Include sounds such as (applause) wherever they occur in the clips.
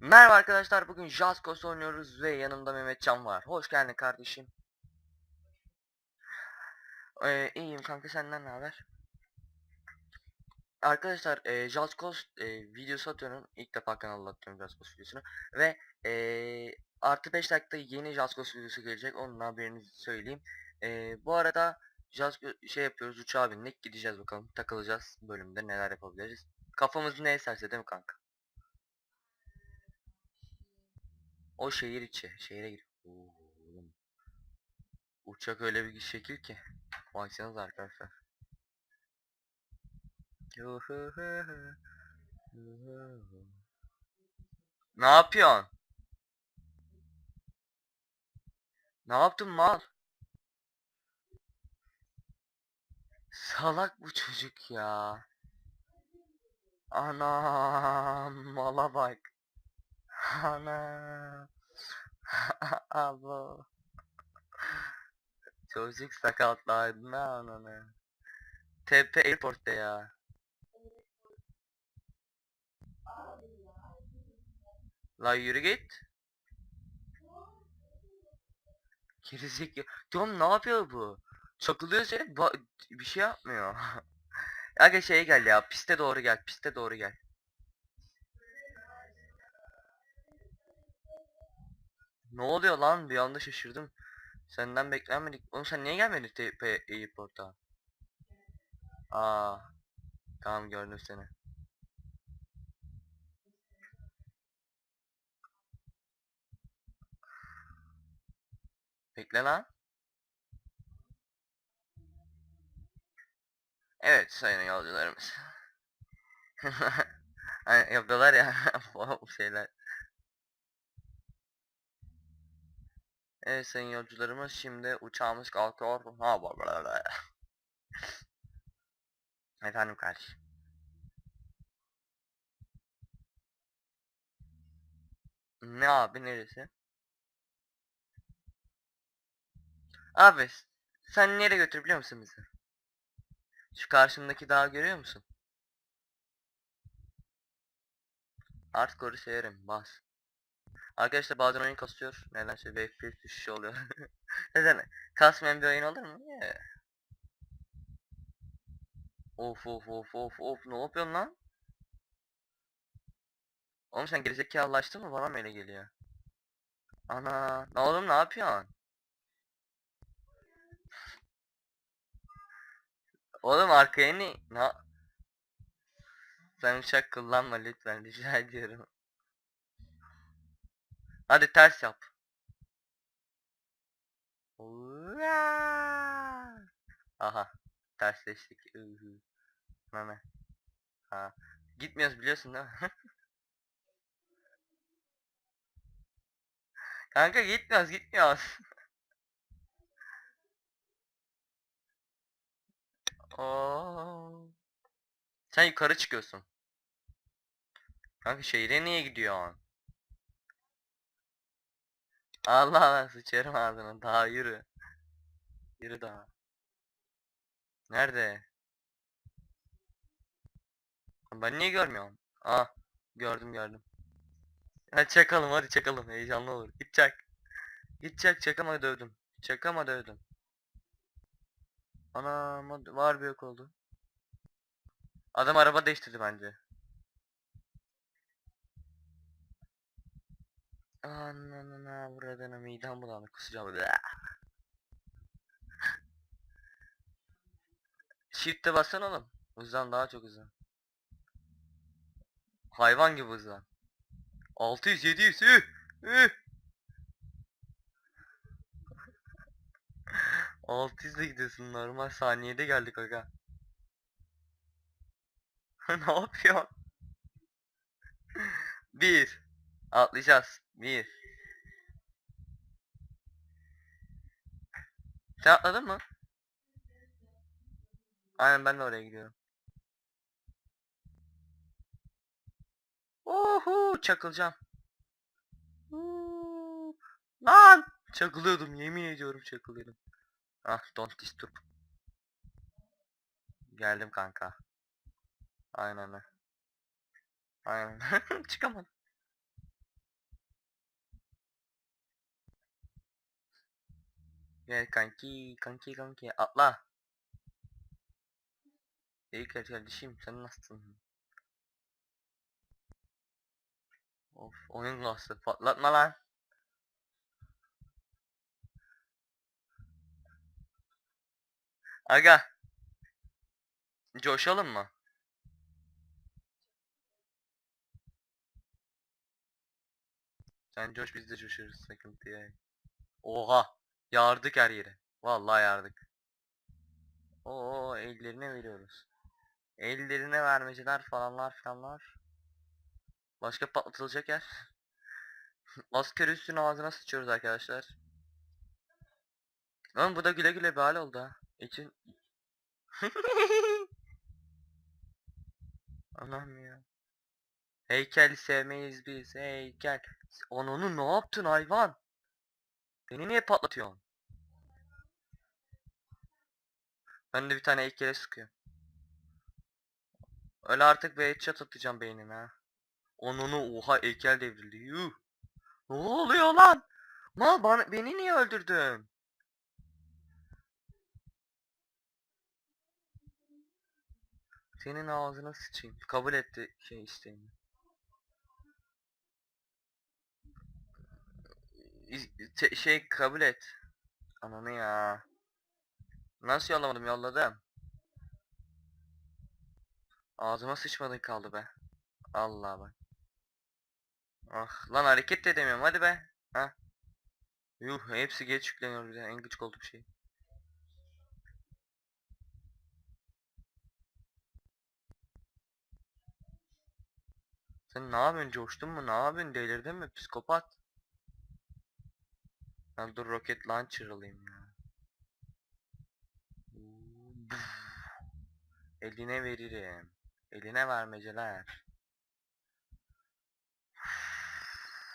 Merhaba arkadaşlar bugün Jaskos oynuyoruz ve yanımda Mehmetcan var. Hoş geldin kardeşim. Ee, iyiyim kanka senden ne haber? Arkadaşlar e, Jaskos e, videosu atıyorum. İlk defa kanalda atıyorum Jaskos videosunu. Ve e, artı 5 dakikada yeni Jaskos videosu gelecek. Onun haberinizi söyleyeyim. E, bu arada Jaskos şey yapıyoruz uçağa bindik gideceğiz bakalım. Takılacağız bölümde neler yapabiliriz. Kafamız ne eserse değil mi kanka? O şehir içi. Şehire gir. Uçak öyle bir şekil ki. Baksanıza arkadaşlar. Ne yapıyorsun? Ne yaptın mal? Salak bu çocuk ya. Anam mala bak. Ana. (laughs) Abo. Çocuk sakatlandı ananı. TP Airport'ta ya. La yürü git. Gerizekalı. Diyorum ne yapıyor bu? Çakılıyor seni ba- bir şey yapmıyor. (laughs) Aga şeye gel ya piste doğru gel piste doğru gel. Ne oluyor lan bir anda şaşırdım. Senden beklenmedik. Oğlum sen niye gelmedin TP Airport'a? Aa. Tamam gördüm seni. Bekle lan. Evet sayın yolcularımız. (laughs) Hani yapıyorlar ya (laughs) bu şeyler. Evet sayın yolcularımız şimdi uçağımız kalkıyor. Ha bla. (laughs) Efendim kardeşim. Ne abi neresi? Abi sen nereye götür biliyor musun bizi? Şu karşımdaki dağı görüyor musun? Artık orayı severim bas. Arkadaşlar bazen oyun kasıyor. Nedense bir FPS düşüşü oluyor. (laughs) Neden? Kasmayan bir oyun olur mu? Yeah. Of of of of of ne yapıyorsun lan? Oğlum sen gerizekalılaştın mı? Bana mı öyle geliyor? Ana, ne oğlum ne yapıyorsun? Oğlum arkaya ne? Ne? Sen uçak kullanma lütfen rica ediyorum. Hadi ters yap. Aha. Tersleştik. Meme. Ha. Gitmiyoruz biliyorsun değil mi? (laughs) Kanka gitmiyoruz gitmiyoruz. (laughs) Sen yukarı çıkıyorsun. Kanka şehre niye gidiyorsun? Allah Allah sıçarım ağzına. Daha yürü. Yürü daha. Nerede? Ben niye görmüyorum? Ah gördüm gördüm. Hadi çakalım hadi çakalım heyecanlı olur. Git çak. Git çak çakama dövdüm. Çakama dövdüm. Ana var bir yok oldu. Adam araba değiştirdi bence. Ananına buradana midem bulandı kusacağım. Shift'e bassana oğlum. Hızlan daha çok hızlan. Hayvan gibi hızlan. 600 700 üh, üh. 600 ile gidiyorsun normal saniyede geldik aga. (laughs) ne yapıyorsun? Bir. Atlayacağız. Bir. Sen atladın mı? Aynen ben de oraya gidiyorum. Oho çakılacağım. Huu. Lan çakılıyordum yemin ediyorum çakılıyordum. Ah don't disturb. Geldim kanka. Aynen. Aynen. (laughs) Çıkamadım. Gel kanki kanki kanki atla. İyi kardeşim sen nasılsın? Of oyun kastı patlatma lan. Aga. Coşalım mı? Sen coş biz de coşarız sıkıntı ya. Oha. Yardık her yere. Vallahi yardık. Oo ellerine veriyoruz. Ellerine vermeciler falanlar falanlar. Başka patlatılacak yer. (laughs) Asker üstüne ağzına sıçıyoruz arkadaşlar. Lan bu da güle güle bir hal oldu ha. İçin... (laughs) Anam ya. Heykel sevmeyiz biz heykel. Ananı ne yaptın hayvan? Beni niye patlatıyorsun? Ben de bir tane heykele sıkıyorum. Öyle artık bir headshot atacağım beynine ha. Onunu oha heykel devrildi. Yuh. Ne oluyor lan? Mal bana, beni niye öldürdün? Senin ağzına sıçayım. Kabul etti şey isteğini. Şey kabul et. Ananı ya. Nasıl yollamadım yolladım. Ağzıma sıçmadın kaldı be. Allah bak. Ah lan hareket de edemiyorum hadi be. Ha. Yuh hepsi geç yükleniyor bir de en gıcık olduğum şey. Sen ne yapıyorsun coştun mu ne yapıyorsun delirdin mi psikopat? Ben dur roket launcher alayım ya. Eline veririm. Eline vermeceler.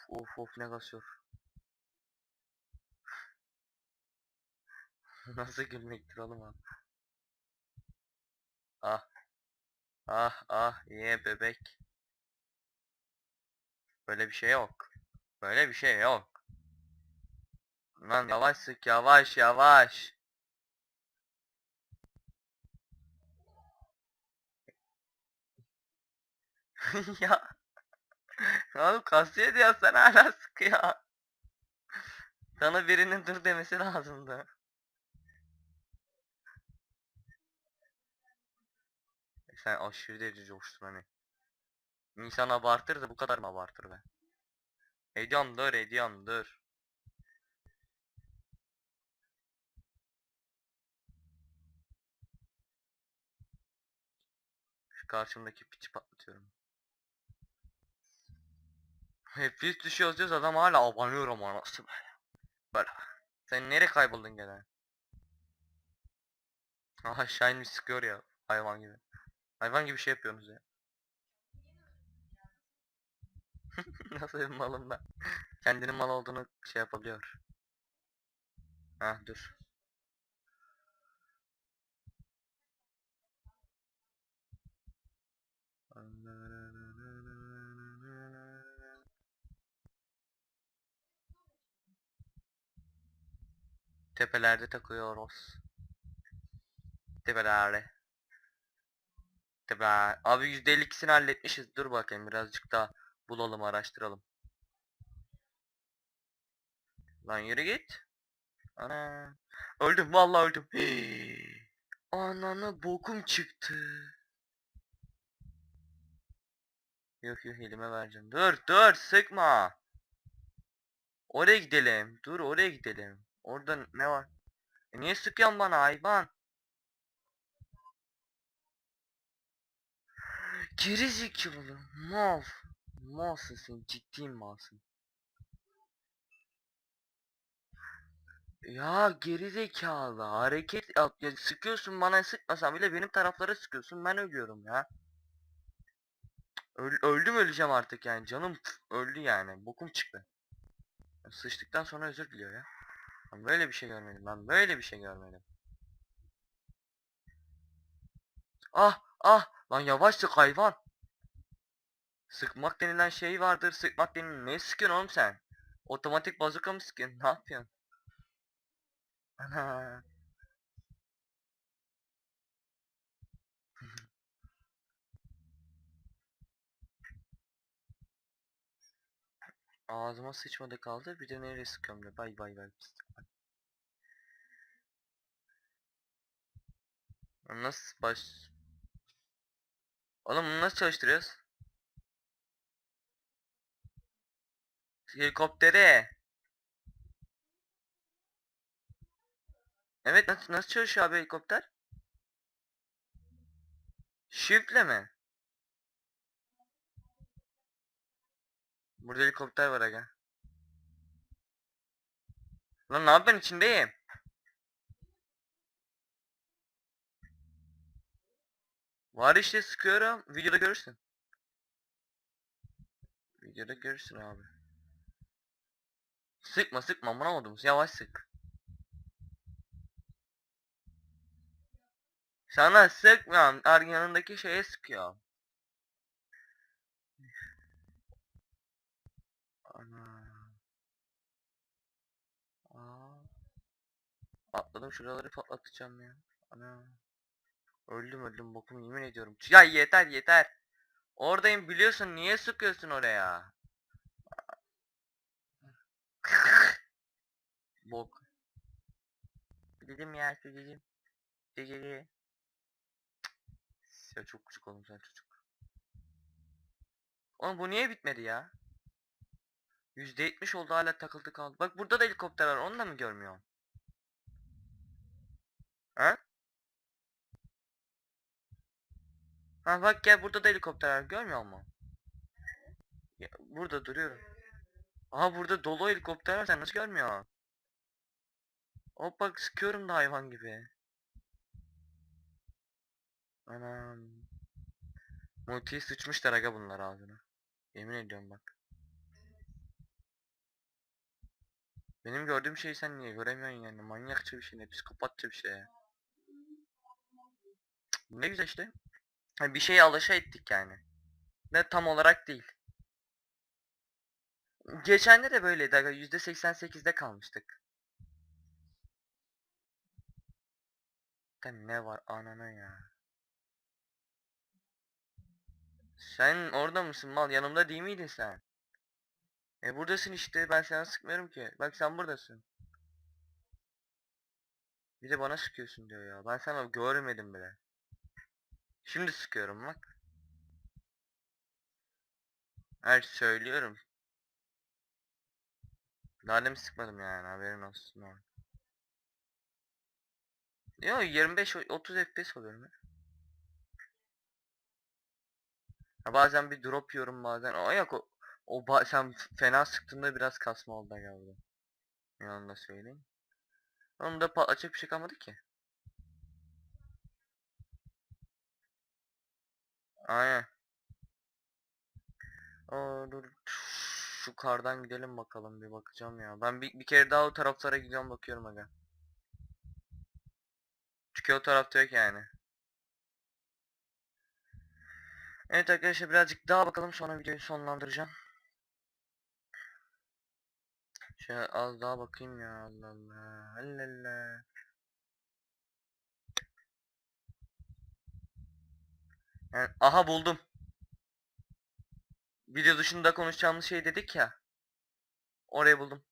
Of of ne kasıyor. (laughs) Nasıl gülmektir oğlum o? Ah. Ah ah ye bebek. Böyle bir şey yok. Böyle bir şey yok. Lan yavaş sık yavaş yavaş. (laughs) ya. Oğlum kasiye diyor sen hala sıkıyor. Sana birinin dur demesi lazımdı. Sen aşırı derece coştun hani. İnsan abartır da bu kadar mı abartır be? Ediyorum dur ediyorum dur. Şu karşımdaki piçi patlatıyorum. Hep biz düşüyoruz diyoruz adam hala abanıyorum anasını. Böyle. Sen nereye kayboldun gene? Aha Shine sıkıyor ya hayvan gibi. Hayvan gibi şey yapıyorsunuz ya. (laughs) Nasıl bir malım ben? Kendinin mal olduğunu şey yapabiliyor. Ha dur. Tepelerde takıyoruz. Tepelerde. Tepe. Abi %52'sini halletmişiz. Dur bakayım birazcık daha bulalım araştıralım. Lan yürü git. Ana. Öldüm vallahi öldüm. (gasps) Ananı bokum çıktı. Yok yok elime vereceğim. Dur dur sıkma. Oraya gidelim. Dur oraya gidelim. Orada ne var? E niye sıkıyorsun bana hayvan? Geri zekalı. Mal. Malsın sen ciddi malsın. Ya geri zekalı hareket yap ya sıkıyorsun bana sıkmasan bile benim taraflara sıkıyorsun ben ölüyorum ya. Öl öldüm öleceğim artık yani canım öldü yani bokum çıktı. Sıçtıktan sonra özür diliyor ya. Ben böyle bir şey görmedim ben böyle bir şey görmedim. Ah ah lan yavaş hayvan. Sıkmak denilen şey vardır sıkmak denilen ne sıkıyorsun oğlum sen? Otomatik bazuka mı sıkıyorsun ne yapıyorsun? Ağzıma sıçmadı kaldı. Bir de nereye sıkıyorum diyor. Bay bay bay. Nasıl baş... Oğlum bunu nasıl çalıştırıyoruz? Helikoptere. Evet nasıl, nasıl çalışıyor abi helikopter? Shift'le mi? Burada helikopter var aga. Lan ne yapıyorsun içindeyim? Var işte sıkıyorum. Videoda görürsün. Videoda görürsün abi. Sıkma sıkma amına koydum. Yavaş sık. Sana sıkmıyorum. Yanındaki şeye sıkıyor. Ana. Aa. Atladım şuraları patlatacağım ya. Ana. Öldüm öldüm bokum yemin ediyorum. Ya yeter yeter. Oradayım biliyorsun niye sıkıyorsun oraya? (laughs) Bok. Dedim ya dedim. Dedi. Ya çok küçük oğlum sen çocuk. Oğlum bu niye bitmedi ya? %70 oldu hala takıldı kaldı. Bak burada da helikopter var onu da mı görmüyorum? Ha? Ha bak gel burada da helikopter var görmüyor musun? Ya, burada duruyorum. Aha burada dolu helikopter var sen nasıl görmüyorsun? Hop bak sıkıyorum da hayvan gibi. Anam. Multiyi sıçmışlar aga bunlar ağzına. Yemin ediyorum bak. Benim gördüğüm şeyi sen niye göremiyorsun yani? Manyakça bir şey ne? Psikopatça bir şey Ne güzel işte. Ha, bir şeye alışa ettik yani. Ne tam olarak değil. Geçende de böyleydi aga. %88'de kalmıştık. Ne var anana ya. Sen orada mısın mal? Yanımda değil miydin sen? E buradasın işte. Ben sana sıkmıyorum ki. Bak sen buradasın. Bir de bana sıkıyorsun diyor ya. Ben sana görmedim bile. Şimdi sıkıyorum bak. Her söylüyorum. Daha demin sıkmadım yani haberin olsun. Yo 25-30 FPS oluyorum ya. Ha, bazen bir drop yiyorum bazen. O yok o, o ba- sen fena sıktığında biraz kasma oldu ya burada. Yanında söyleyeyim. Onun da patlatacak bir şey kalmadı ki. Aynen. Aa, dur. Şu kardan gidelim bakalım bir bakacağım ya. Ben bir, bir kere daha o taraflara gidiyorum bakıyorum aga. Çünkü o tarafta yok yani. Evet arkadaşlar birazcık daha bakalım sonra videoyu sonlandıracağım. Şöyle az daha bakayım ya Allah Allah. Allah Allah. Aha buldum. Video dışında konuşacağımız şey dedik ya. Orayı buldum.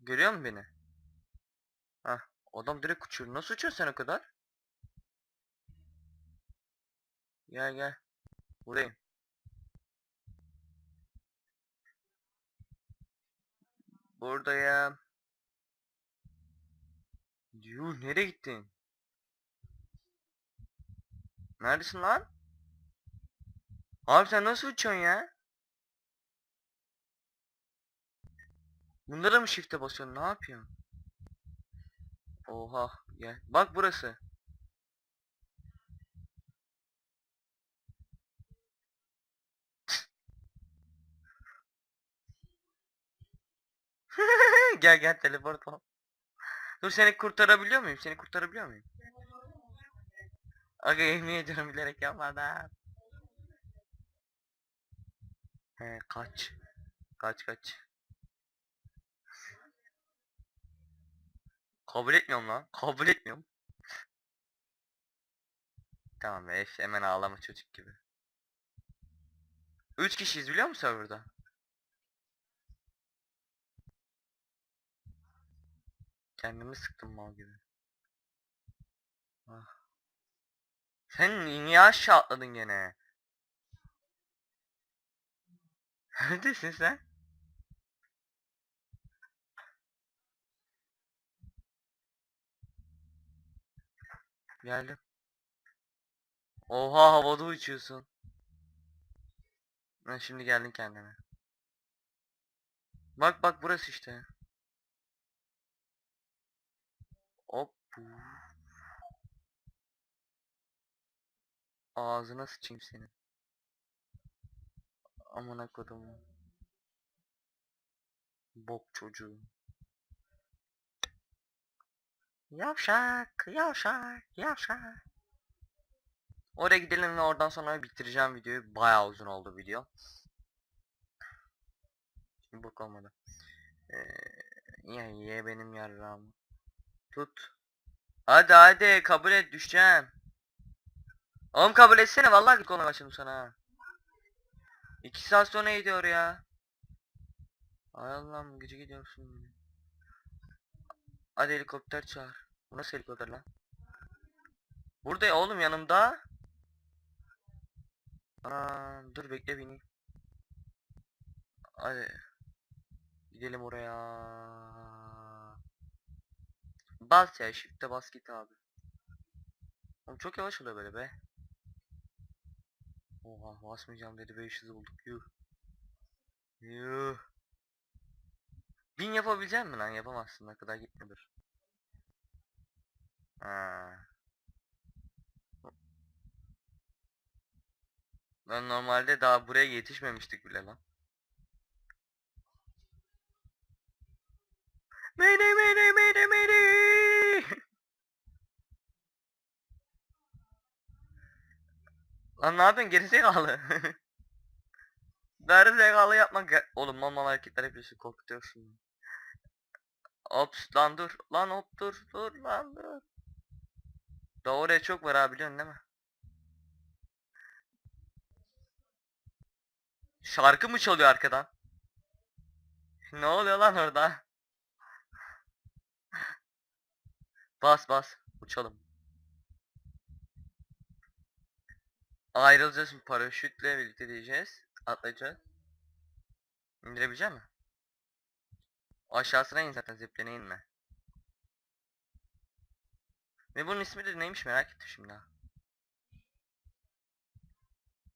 Görüyor musun beni? Hah, adam direkt uçuyor. Nasıl uçuyorsun sen o kadar? Gel gel. Buradayım. Buradayım. Yuh nereye gittin? Neredesin lan? Abi sen nasıl uçuyorsun ya? Bunlara mı shift'e basıyorsun? Ne yapıyorsun? Oha gel. Bak burası. (laughs) gel gel teleport ol. Dur seni kurtarabiliyor muyum? Seni kurtarabiliyor muyum? Aga yemin ediyorum bilerek yapmadan. He kaç. Kaç kaç. Kabul etmiyorum lan. Kabul etmiyorum. Tamam be hemen ağlama çocuk gibi. 3 kişiyiz biliyor musun serverda? Kendimi sıktım mal gibi. Ah. Sen niye aşağı atladın gene? Neredesin sen? Geldim. Oha havada uçuyorsun. Ha, şimdi geldin kendine. Bak bak burası işte. Ağzına sıçayım senin. Amına kodumu. Bok çocuğu. Yavşak, yavşak, yavşak. Oraya gidelim ve oradan sonra bitireceğim videoyu. Bayağı uzun oldu video. Şimdi bok olmadı. Ee, ye benim yarrağımı. Tut. Hadi hadi kabul et düşeceğim. Oğlum kabul etsene vallahi git olmaya başladım sana. ha. İki saat sonra gidiyor ya. Ay Allah'ım gece gidiyorsun. Hadi helikopter çağır. Bu nasıl helikopter lan? Burada oğlum yanımda. Aa, dur bekle beni. Hadi. Gidelim oraya. Bas ya shift'e bas git abi. Oğlum çok yavaş oluyor böyle be. Oha basmayacağım dedi 500 bulduk yuh. Yuh. Bin yapabilecek mi lan yapamazsın ne kadar gitmedir. Ha. Ben normalde daha buraya yetişmemiştik bile lan. Mayday mayday mayday mayday. Lan ne yapıyorsun gerizekalı? Gerizekalı yapma ge Oğlum mal mal hareketler yapıyorsun korkutuyorsun. Ops lan dur lan hop dur dur lan dur. Daha oraya çok var abi biliyorsun değil mi? Şarkı mı çalıyor arkadan? Ne oluyor lan orada? Bas bas uçalım. Ayrılacağız şimdi paraşütle birlikte diyeceğiz. Atlayacağız. İndirebilecek mi? Aşağısına in zaten zipline inme. Ve bunun ismi de neymiş merak ettim şimdi.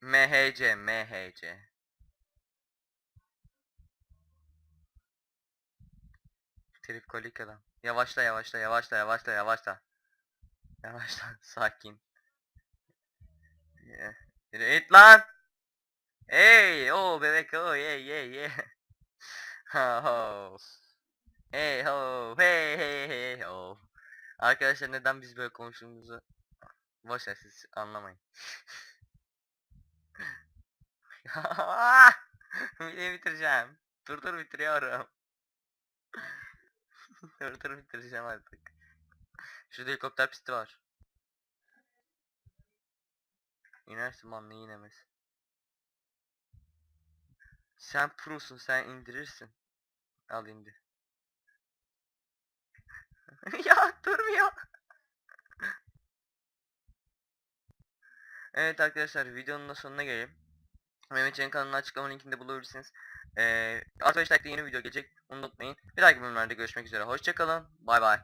MHC, MHC. Tripkolik adam. Yavaşla yavaşla yavaşla yavaşla yavaşla. Yavaşla (laughs) sakin. Yeah. İt lan. Hey, oh bebek, oh yeah yeah yeah. ho. Hey ho, hey hey hey ho. Arkadaşlar neden biz böyle konuştuğumuzu boş ver siz anlamayın. (laughs) Videoyu bitireceğim. Dur dur bitiriyorum. (laughs) dur dur bitireceğim artık. Şurada helikopter pisti var. İnersin lan ne inemez. Sen prosun sen indirirsin. Al indir. (laughs) ya durmuyor. evet arkadaşlar videonun da sonuna gelelim. Mehmetcan'ın kanalının açıklama linkinde bulabilirsiniz. Ee, artı 5 like'da yeni video gelecek. Unutmayın. Bir dahaki bölümlerde görüşmek üzere. Hoşçakalın. Bay bay.